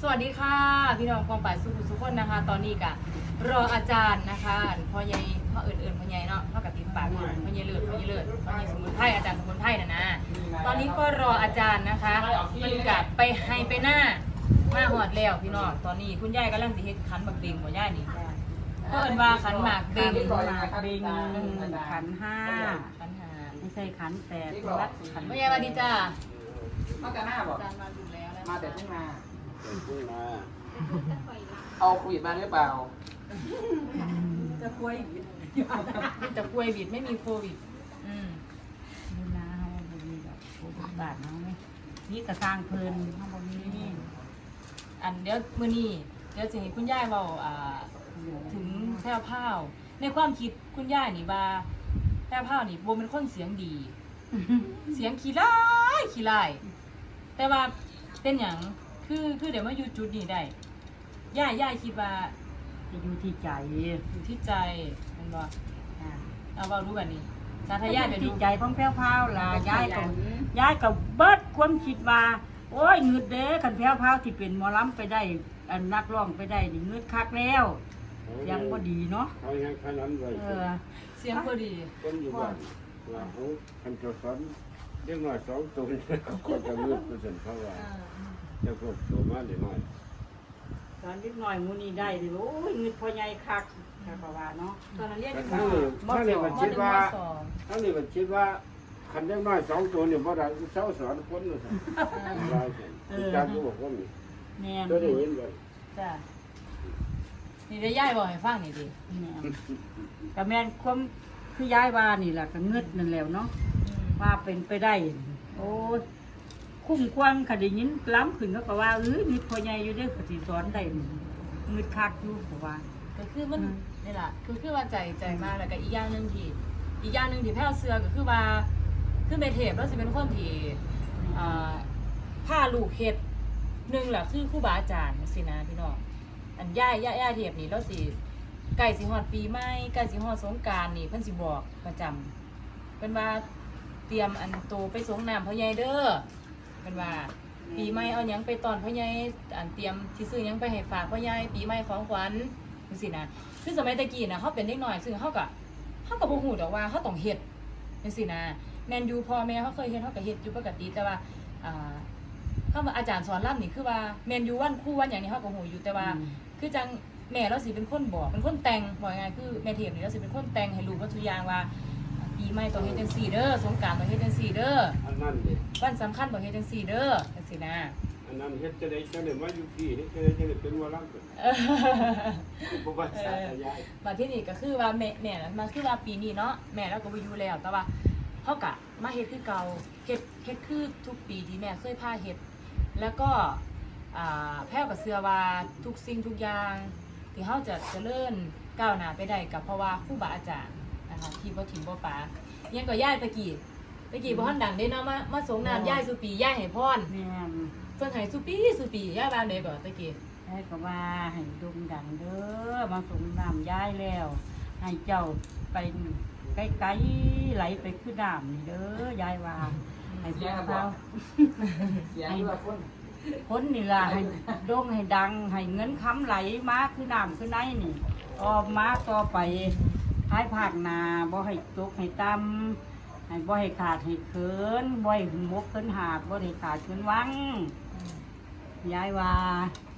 สวัสดีค่ะ พี่น้องกองป่ายสุขุสุขคนนะคะ ตอนนี้กะรออาจารย์นะคะพ่อใหญ่พ่ออื่นๆพ่อใหญ่เนาะพ่อกับติดปากอยู่พ่อใหญ่เลือดพ่อใหญ่เลือดพ่อใหญ่สมุนไพรอาจารย์สมุนไพรนะนะตอนนี้ก็รออาจารย์นะคะมันกะไปให้ไปหน้ามาหอดแล้วพี่น้องตอนนี้คุณยายกำลังสิเฮ็ดขันบักเบงบ่ยายนี่เพิ่นว่าขันหมากเบขังนหมากเบงขันห้าขันหาไม่ใช่ขันแปดวัดขันพ่อใหญ่สวัสดีจ้ามากันหน้าบอกอาจารย์มาดูแล้วนะมาแต่ทุ่งนา เอาโควิดมาหรือเปล่า จะคุยมีแต่ป่วยวิดไม่มีโควิด อืมนี่นะเขาบมีดอกโควิดบาทเขาไหมนี่กระสร้างเพลินเขาบมีนี่อันเดี๋ยวมือนี้เดี๋ยวสิให้คุณย่ายเว้าอ่าถึงแพร่ผ้าในความคิดคุณย่านี่ว่าแพร่ผ้านี่โบเป็นคนเสียงดี เสียงขี้ร้ายขี้ร้ายแต่ว่าเป็นอย่าง คือคือเดี๋ยวมาอยู่จุดนี้ได้ย่าย่าคิดว่าจะอยู่ที่ใจอยู่ที่ใจแมันบ่อ่าเอาเว้ารู้กันนี่สาธยายไปดูที่ใจของแพ้วพราวล่ะย้ายกับย้ายกับเบิดความคิดว่าโอ้ยเงืดเด้ขันแพ้วพราวที่เป็นหมอลำไปได้อันนักร้องไปได้นี่เงืดคักแล้วเสียังบ่ดีเนาะเขายังขนาดไว้เออเสียงพอดีคนอยู่บ้านว่าเขาคันจะสอนเรียกน้อยสองตัวเขาก็จะเลือกเปอร์เซ็นต์เขาว่า จะพวกตัวมาเดี๋ยวน้อยตอนนิดหน่อยมูนี่ได้ดิโอ้ยเงืดพ่อใหญ่คักค่ะก็ว่าเนาะตอนนั้นเรียนแต่อยู่ถ้านี่ถ้านี่มันมคิดหนึ่งว่ามสองถ้านี่มันคิดว่าคันเรียกน้อยสองตัวเนี่ยบ่ได้เช้าสอนคนเลยได้สิการก็บอกว่ามีแม่นก็ได้ยินเลยจ้ะนี่ได้ย่ายบอกให้ฟังนี่ดิแม่นก็แม่นความคือย้ายว่านี่แหละก็เงืดนั่นแหล้วเนาะอืมว่าเป็นไปได้ โอ้ย คุ้มควรคดียินล้ำขึ้นเขาก็ว่าเอ้ยมีพ่อใหญ่อยู่เด้อก็สิสอนได้เงืดคักอยู่ก็ว่า ก็คือมันอืม นี่แหละคือคือว่าใจใจมากแล้วก็อีกอย่างหนึ่งที่อีกอย่างหนึ่งที่แพ้วเสือก็คือว่าคือเมเทปแล้วสิเป็นคนที่อ่าผ้าลูกเฮ็ดหนึ่งแหละคือครูบาอาจารย์สินะพี่น้องอันย่ายย่ายย่ายเทปนี่แล้วสิใกล้สิฮอดปีใหม่ใกล้สิฮอดสงกรารนี่เพิ่นสิบอกประจำเป็นว่าเตรียมอันโตไปสงน้ำพ่อใหญ่เด้อ เป็นว่า ปีใหม่เอาหยังไปตอนพ่อใหญ่อันเตรียมที่ซื้อหยังไปให้ฝากพ่อใหญ่ปีใหม่ของขวัญจังซี่นะคือสมัยตะกี้นะเฮาเป็นเด็กน้อยซึ่งเฮาก็เฮาก็บ่ฮู้ดอกว่าเฮาต้องเฮ็ดจังซี่นะแม่นอยู่พ่อแม่เฮาเคยเฮ็ดเฮาก็เฮ็ดอยู่ปกติแต่ว่าอ่าคำว่าอาจารย์สอนรำนี่คือว่าแม่นอยู่วันครูวันหยังนี่เฮาก็ฮู้อยู่แต่ว่า คือจังแม่เราสิเป็นคนบอกเป็นคนแต่งบอกยังไงคือแม่เทียบนี่เราสิเป็นคนแต่งให้รู้ว่าทุกอย่างว่า ปีใหม่ต้องเฮ็ดจังซี่เด้อสงกรานต์ต้องเฮ็ดจังซี่เด้ออันนั้นเด็วันสำคัญต้องเฮ็ดจังซี่เด้อจังซี่นะอันนั้นเฮ็ดจะได้จะได้มาอยู่พี่นี่จะได้จะได้เป็นว่ารักกันเออ บ่ว่าสาธยาย มาที่นี่ก็คือว่าแม่แม่น่ะมาคือว่าปีนี้เนาะแม่เราก็บ่อยู่แล้ว แต่ว่าเฮากะมาเฮ็ดคือเก่าเฮ็ดเฮ็ดคือทุกปีที่แม่เคยพาเฮ็ดแล้วก็อ่าแพ้วกับเสือว่าทุกสิ่งทุกอย่างที่เฮาจะเจริญก้าวหน้าไปได้ก็เพราะว่าครูบาอาจารย์ นะคะที่บ่ถิ่มบ่ปาอิหยังก็ย่ายตะกี้ตะกี้บ่ทันดังเด้เนาะมามาสงน้ำย่ายสุปีย่ายให้พรแม่นเพิ่นให้สุปีสุปีย่ายบ้านใดก่อนตะกี้ให้ก็ว่าให้ดมดังเด้อมาส่งน้ำย้ายแล้ว ให้เจ้าไปไกลๆไหลไปคือน้ำนี่เด้อยายว่าให้พวกเขาเสียงที่ว่าคน คนนี่ล่ะให้โด่งให้ดัง ให้เงินค้ำไหลมาคือน้ำคือไหนนี่ออมมาต่อไป ท้ายภาคหนาบ่ให้ตกให้ต่ำให้บ่ให้ขาดให้เขินบ่ให้หมกเขินหาดบ่ให้ขาดเขินวังยายว่า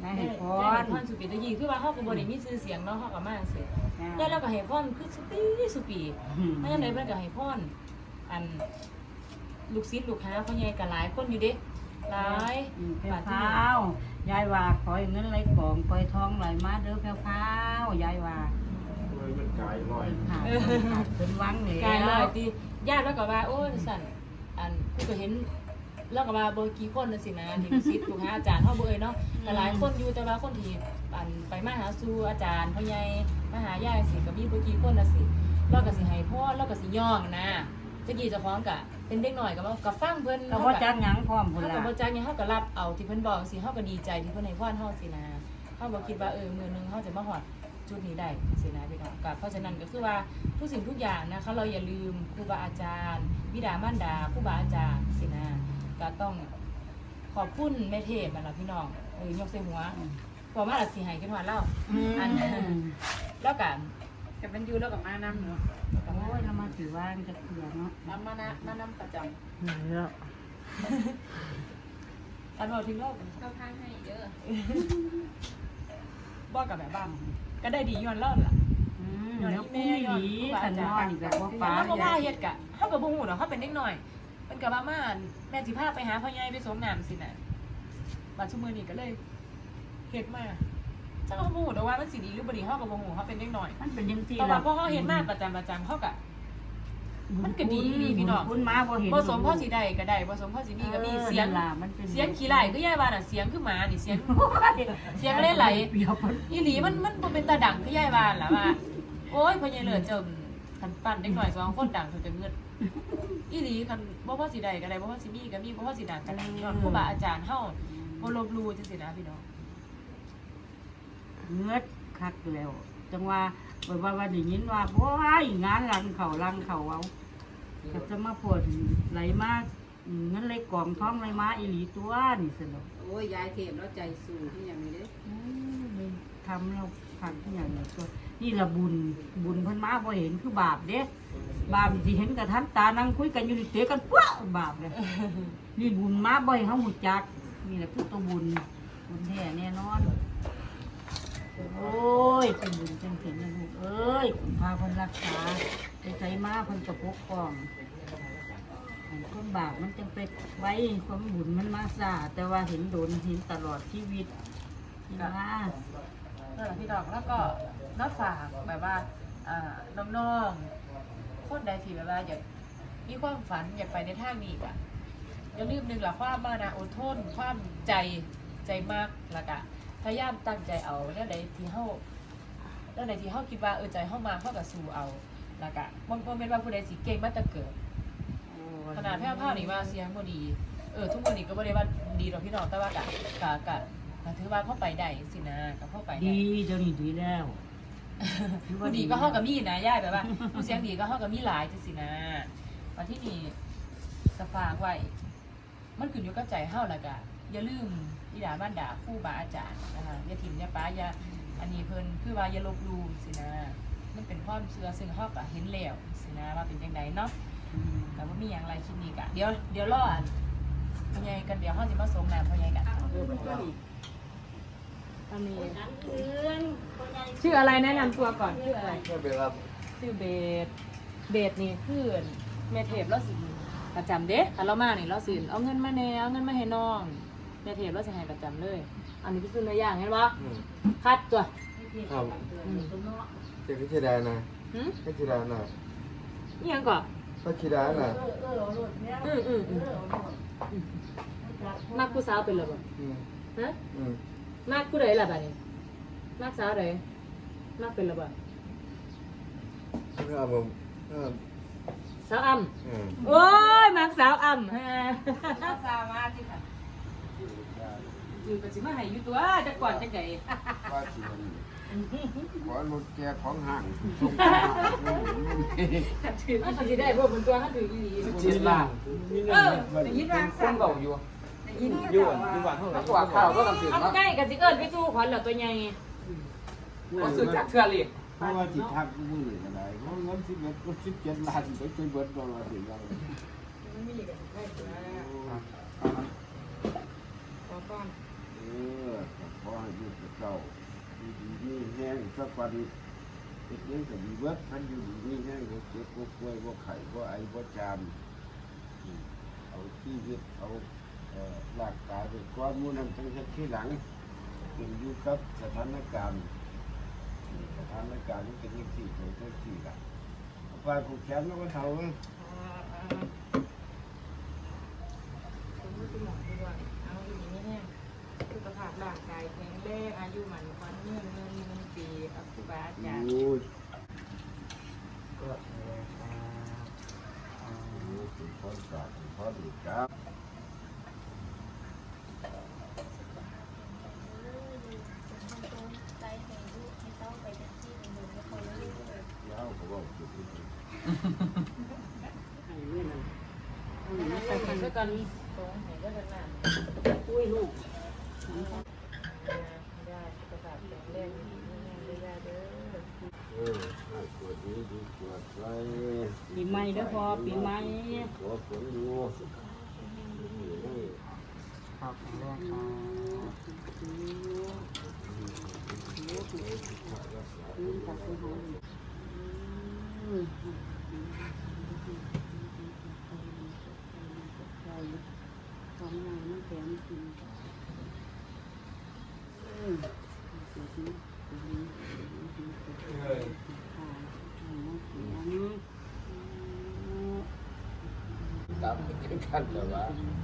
ได้ให้พได้ให้รพรสุปีตะกี้คือว่าเฮาก็บ่ได้มีชื่อเสียงเนาะเฮาก็มาจังซี่ย่าเราก็ให้พรคือสุปีสุปีถ้าอย่างไรเพิ่นก็ให้พรอันลูกศิษย์ลูกหาเขาใหญ่ก็หลายคนอยู่เด้หลายอืมแพรวพราวยายว่าขอให้เงินไหลกล่องคอยทองไหลมาเด้อแพรวพราวยายว่า โอ้ยมันกายลอยขาดขาดเขินวังนี่กายเลยติญาติแล้วก็ว่าโอ้ยสั่นอันกูก็เห็นแล้วก็ว่าบ่กี่คนน่ะสินะที่ลูกศิษย์ลูกหาอาจารย์เฮาบ่เอ่ยเนาะก็หลายคนอยู่แต่ว่าคนที่อันไปมาหาสู่อาจารย์พ่อใหญ่มาหายายสิก็มีบ่กี่คนน่ะสิเราก็สิให้พรเราก็สิย่องนะตะกี้เจ้าของก็เป็นเด็กน้อยก็ว่าก็ฟังเพิ่นก็บ่จักหยังพร้อมพุ่นเฮาล่ะก็บ่จักหยังเฮาก็รับเอาที่เพิ่นบอกสิเฮาก็ดีใจที่เพิ่นให้พรเฮาสินะเฮาบ่คิดว่าเออมื้อหนึงเฮาจะมาฮอด จุดนี้ได้สินะพี่น้องก็เพราะฉะนั้นก็คือว่าทุกสิ่งทุกอย่างนะคะเราอย่าลืมครูบาอาจารย์บิดามารดาครูบาอาจารย์สินะก็ต้องขอบคุณแม่เทพนั่นล่ะพี่น้องเออยกใส่หัวพอมาและสิใหายขึ้นหัวเล่าอันอืมแล้วกันกับเป็นอยูแล้วกับมาน้ำเนาะโอ้ยเรามาถือว่างจะเกลือเนาะน้ำมานะมาน้ำประจเนาะำอันบอกทิ้งโลกเราพางให้เยอะบอกกับแบบบ้าง ก็ได้ดีย้อนเล่าล่ะอืมแล้วกุ้งดีขันนอนอีกแบบว่าปลาเฮาก็ใหญ่ว่าเฮ็ดกะเฮาก็บ่ฮู้ดอกเฮาเป็นเด็กน้อยมันก็ว่ามาแม่สิพาไปหาพ่อใหญ่ไปสมน้ำสิน่ะบัดชุมื้อนี้ก็เลยเฮ็ดมาจังเฮาบ่ฮู้ดอกว่ามันสิดีหรือบ่ดีเฮาก็บ่ฮู้เฮาเป็นเด็กน้อยมันเป็นยังที่แต่ว่าพอเฮาเฮ็ดมาประจำประจำเฮาก็ มันก็ดีดีพี่น้องคุณมาบ่เห็นบ่สมพ่อสิได้ก็ได้บ่สมพ่อสิมีก็มีเสียงล่ะมันเป็นเสียงขี้ไหลคือยายว่าน่ะเสียงคือหมานี่เสียงเสียงเล่นไหลเปรียวมันอีหลีมันมันบ่เป็นตาดังคือยายว่าล่ะว่าโอ้ยพ่อใหญ่เหลือเจิมคันปั่นเด็กน้อยสองคนดังจนจะเงือดอีหลีคันบ่พอสิได้ก็ได้บ่พอสิมีก็มีบ่พอสิดังก็ได้ย้อนครูบาอาจารย์เฮาบ่ลบหลู่จังซี่นะพี่น้องเงือดคักแล้ว จังว่าบ่ว่าว่าได้ยินว่าโอ้ยงานรังเขารังเขาเอาก็จะมาปวดไหลมาอืมเงินเลยกล่องท้องไหลมาอีหลีตัวนี่สนุกโอ้ยยายเทพแล้วใจสูงที่อย่างนี้เด้อืมทำเราผ่านที่อย่างนี้ตัวนี่ละบุญบุญเพิ่นมาบ่เห็นคือบาปเด้บาปสิเห็นกับท่านตานั่งคุยกันอยู่นี่เตะกันปั๊วบาปเลยนี่บุญมาบ่ให้เฮาฮู้จัก นี่แหละคือตัวบุญบุญแท้แน่นอน โอ้ยเป็นบุญจังเห็นนะลูกเอ้ยคุณพาเพิ่นรักษาไปใจมาเพิ่นก็ปกป้องอันคนบาปมันจังไปไว้ความบุญมันมาซาแต่ว่าเห็นโดนเห็นตลอดชีวิตนี่นะนั่นแหละพี่ดอกแล้วก็น้าฝากแบบว่าน้องๆคนใดที่แบบว่าอยากมีความฝันอยากไปในทางนี้อะอย่าลืมหนึ่งละความมานะอดทนความใจใจมากล้วก็ พยายามตั้งใจเอาแล้วใดที่เฮาแล้วใดที่เฮาคิดว่าเออใจเฮามาเฮาก็สู้เอาแล้วก็บ่บ่แม่นว่าผู้ใดสิเก่งมาแต่เกิดขนาดแพ้วผ้านี่ว่าเสียงบ่ดีเออทุกวันนี้ก็บ่ได้ว่าดีหรอกพี่น้องแต่ว่ากะกะกะกะถือว่าเข้าไปได้สินะก็เข้าไปได้ดีเจ้านี่ดีแล้วผู้ดีก็เฮากับมีนะย่ายแบบว่าผู้เสียงดีก็เฮากับมีหลายจังสินะวันที่นี่สฝากไว้ มันขึ้นอยู่กับใจเฮาแล้วก็ อย่าลืมอีดาบ้านด่าครูบาอาจารย์นะคะอย่าถิ่มอย่าป้าอย่าอันนี้เพิ่นคือว่าอย่าลบหลู่สินะมันเป็นความเชื่อซึ่งเฮาก็เห็นแล้วสินะว่าเป็นจังไดเนาะแต่ว่ามีอย่างไรคลิปนี้กะเดี๋ยวเดี๋ยวรออันพ่อใหญ่กันเดี๋ยวห้องสิมาส่งน้ำพ่อใหญ่กันอันนี้ชื่ออะไรแนะนำตัวก่อนชื่ออะไรไม่เป็นครับชื่อเบสเบสนี่คือแม่เทพเราสิประจำเด้คันเรามานี่เราสิเอาเงินมาแหน่เอาเงินมาให้น้อง แม่เทพเราสิให้ประจำเลย อันนี้พี่ซื้อเนื้อย่างเห็นปะคัดตัวครับอืมเจ้าคิดได้นะหืมให้คิดได้นะนี่ยังก่อนถ้าคิดได้นะอืมอืมอืมอืมมักผู้สาวเป็นหรอบ่อืมฮะอืมมากผู้ใดล่ะบัดนี้มากสาวใดมากเป็นระเบิดถ้าผมถ้าสาวอ่อืมำโอ้ยมากสาวอ่ำฮะสาวมาที่ค่ะ อยู่กับสิมาให้อยู่ตัวจะก่อนจะไงว่าสิขอรถแกของห่างส่งถือมันสิได้พวกมันตัวมันถืออีหลีสิบเจ็ดล้านเออได้ยินว่าคนเบาอยู่ได้ยินอยู่อยู่บ้านเท่าไหร่ตัวข่าวก็กำสือเอาเนาะใกล้กับสิเอิญไปสู้ขวัญเหรอตัวใหญ่ก็สือจากเทือเล็กเพราะว่าจิตทักมือก็ได้เพราะเงินสิบเอ็ดก็สิบเจ็ดล้านไปจนเบิดตัวละสิบล้านมันมีกันได้ตัวขอก่อนเออขอให้อยู่กับเจ้าดีดีแห้งสักวันเด็กนี้ก็ดีเบิร์ดท่านอยู่ดีแห้งเจ็บบ่ป่วยบ่ไข้บ่ไอบ่จามเอาชีวิตเอาเอ่อร่างกายเป็นความมูนั้นทั้งที่หลังขึ้นอยู่กับสถานการณ์สถานการณ์มันเป็นยังสี่เป็นยังสี่ละไฟผูกแขนแล้วก็เท่าเลย ผมรู้สึกหมองด้วยเอาอยู่นี่เนี่ยสุขภาพ ร่างกายแข็งแรงอายุหมันควันเงินเงินเงินปีกับครูบาอาจารย์โอ้ยก็เป็นคนสาเป็นคนดีครับใจแข็งลูกให้เต้าไปจังที่หนึ่งแล้วเขาเลยเดี๋ยวเขาบอกจุดที่สุดไปกันด้วยกันสองเห็นก็จะนาน อุ้ยลูก แรงดีแรงเลยยาเด้อเออให้ตรวจนี้ดีตรวจไว้ปีใหม่เด้อพอปีใหม่ ขอผลดูให้ครับแข็งแรงครับของงานมันแข็งจริงอืม เออ ตาม